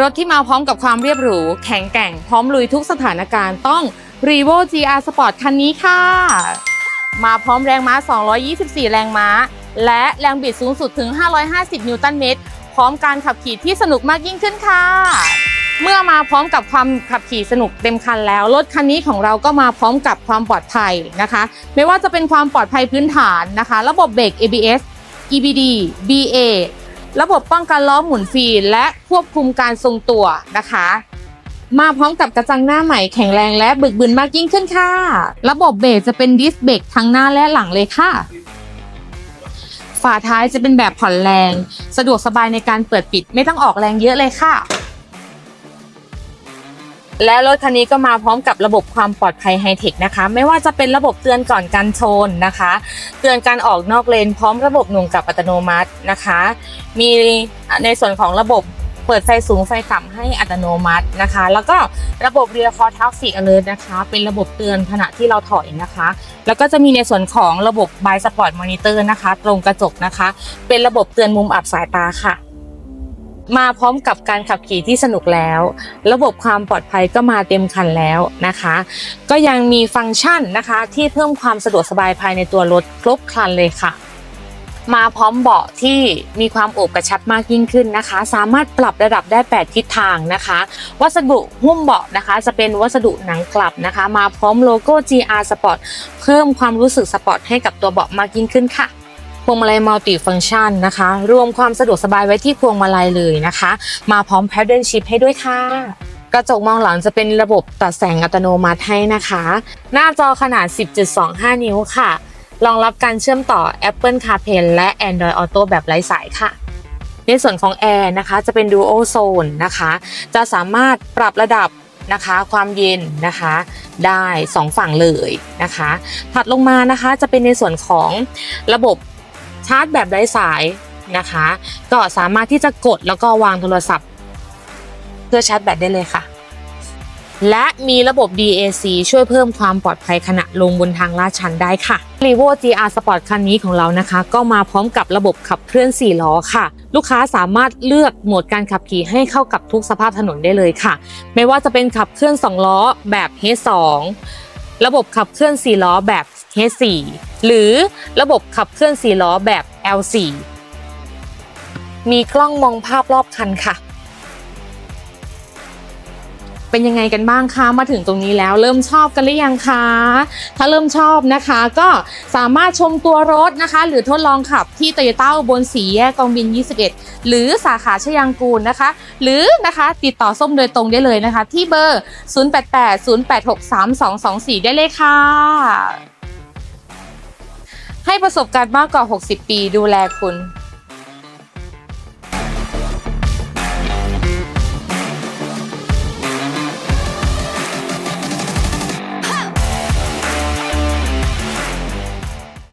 รถที่มาพร้อมกับความเรียบหรู แข็งแกร่งพร้อมลุยทุกสถานการณ์ต้อง r e v o GR Sport คันนี้ค่ะ มาพร้อมแรงม้า 224 แรงม้า และแรงบิดสูงสุดถึง 550 นิวตันเมตร พร้อมการขับขี่ที่สนุกมากยิ่งขึ้นค่ะ เมื่อมาพร้อมกับความขับขี่สนุกเต็มคันแล้ว รถคันนี้ของเราก็มาพร้อมกับความปลอดภัยนะคะ ไม่ว่าจะเป็นความปลอดภัยพื้นฐานนะคะ ระบบเบรก ABS EBD BA ระบบป้องกันล้อหมุนฟรีและควบคุมการทรงตัวนะคะ มาพร้อมกับกระจังหน้าใหม่แข็งแรงและบึกบึนมากยิ่งขึ้นค่ะ ระบบเบรกจะเป็นดิสเบรกทั้งหน้าและหลังเลยค่ะ ฝาท้ายจะเป็นแบบผ่อนแรง สะดวกสบายในการเปิดปิดไม่ต้องออกแรงเยอะเลยค่ะ และรถคันนี้ก็มาพร้อมกับระบบความปลอดภัยไฮเทคนะคะ ไม่ว่าจะเป็นระบบเตือนก่อนการชนนะคะ เตือนการออกนอกเลนพร้อมระบบหน่วงกับอัตโนมัตินะคะ มีในส่วนของระบบเปิดไฟสูงไฟต่ำให้อัตโนมัตินะคะ แล้วก็ระบบเรียคอร์ทักซิกอเลอร์นะคะ เป็นระบบเตือนขณะที่เราถอยนะคะ แล้วก็จะมีในส่วนของระบบบายสปอร์ตมอนิเตอร์นะคะ ตรงกระจกนะคะ เป็นระบบเตือนมุมอับสายตาค่ะ มาพร้อมกับการขับขี่ที่สนุกแล้ว ระบบความปลอดภัยก็มาเต็มคันแล้วนะคะ ก็ยังมีฟังก์ชันนะคะที่เพิ่มความสะดวกสบายภายในตัวรถครบครันเลยค่ะ มาพร้อมเบาะที่มีความโอบกระชับมากยิ่งขึ้นนะคะ สามารถปรับระดับได้ 8 ทิศทางนะคะ วัสดุหุ้มเบาะนะคะ จะเป็นวัสดุหนังกลับนะคะ มาพร้อมโลโก้ GR Sport เพิ่มความรู้สึกสปอร์ตให้กับตัวเบาะมากยิ่งขึ้นค่ะ วงมาลัยมัลติฟัง c t ชันนะคะ รวมความสะดวกสบายไว้ที่พวงมาลัยเลยนะคะ มาพร้อม Paddle Shift ให้ด้วยค่ะกระจกมองหลังจะเป็นระบบตัดแสงอัตโนมัติให้นะคะ หน้าจอขนาด 10.25 นิ้วค่ะ รองรับการเชื่อมต่อ Apple CarPlay และ Android Auto แบบไร้สายค่ะ ในส่วนของแอร์นะคะจะเป็น Dual Zone นะคะ จะสามารถปรับระดับนะคะความเย็นนะคะได้ 2 ฝั่งเลยนะคะ ถัดลงมานะคะจะเป็นในส่วนของระบบ ชาร์จแบบไร้สายนะคะ ก็สามารถที่จะกดแล้วก็วางโทรศัพท์ เพื่อชาร์จแบตได้เลยค่ะ และมีระบบ DAC ช่วยเพิ่มความปลอดภัยขณะลงบนทางลาดชันได้ค่ะ r e v o GR Sport คันนี้ของเรานะคะ ก็มาพร้อมกับระบบขับเคลื่อน 4 ล้อค่ะ ลูกค้าสามารถเลือกโหมดการขับขี่ให้เข้ากับทุกสภาพถนนได้เลยค่ะ ไม่ว่าจะเป็นขับเคลื่อน 2 ล้อแบบ H2 ระบบขับเคลื่อน 4 ล้อแบบ H4 หรือระบบขับเคลื่อน4ล้อแบบ L4 มีกล้องมองภาพรอบคันค่ะ เป็นยังไงกันบ้างคะ มาถึงตรงนี้แล้วเริ่มชอบกันหรือยังคะ ถ้าเริ่มชอบนะคะ ก็สามารถชมตัวรถนะคะ หรือทดลองขับที่โตโยต้าบนสีแยกกองบิน 21 หรือสาขาชยางกูลนะคะ หรือนะคะติดต่อส้มโดยตรงได้เลยนะคะ ที่เบอร์ 0880863224 ได้เลยค่ะ ให้ประสบการณ์มากกว่า 60 ปีดูแลคุณ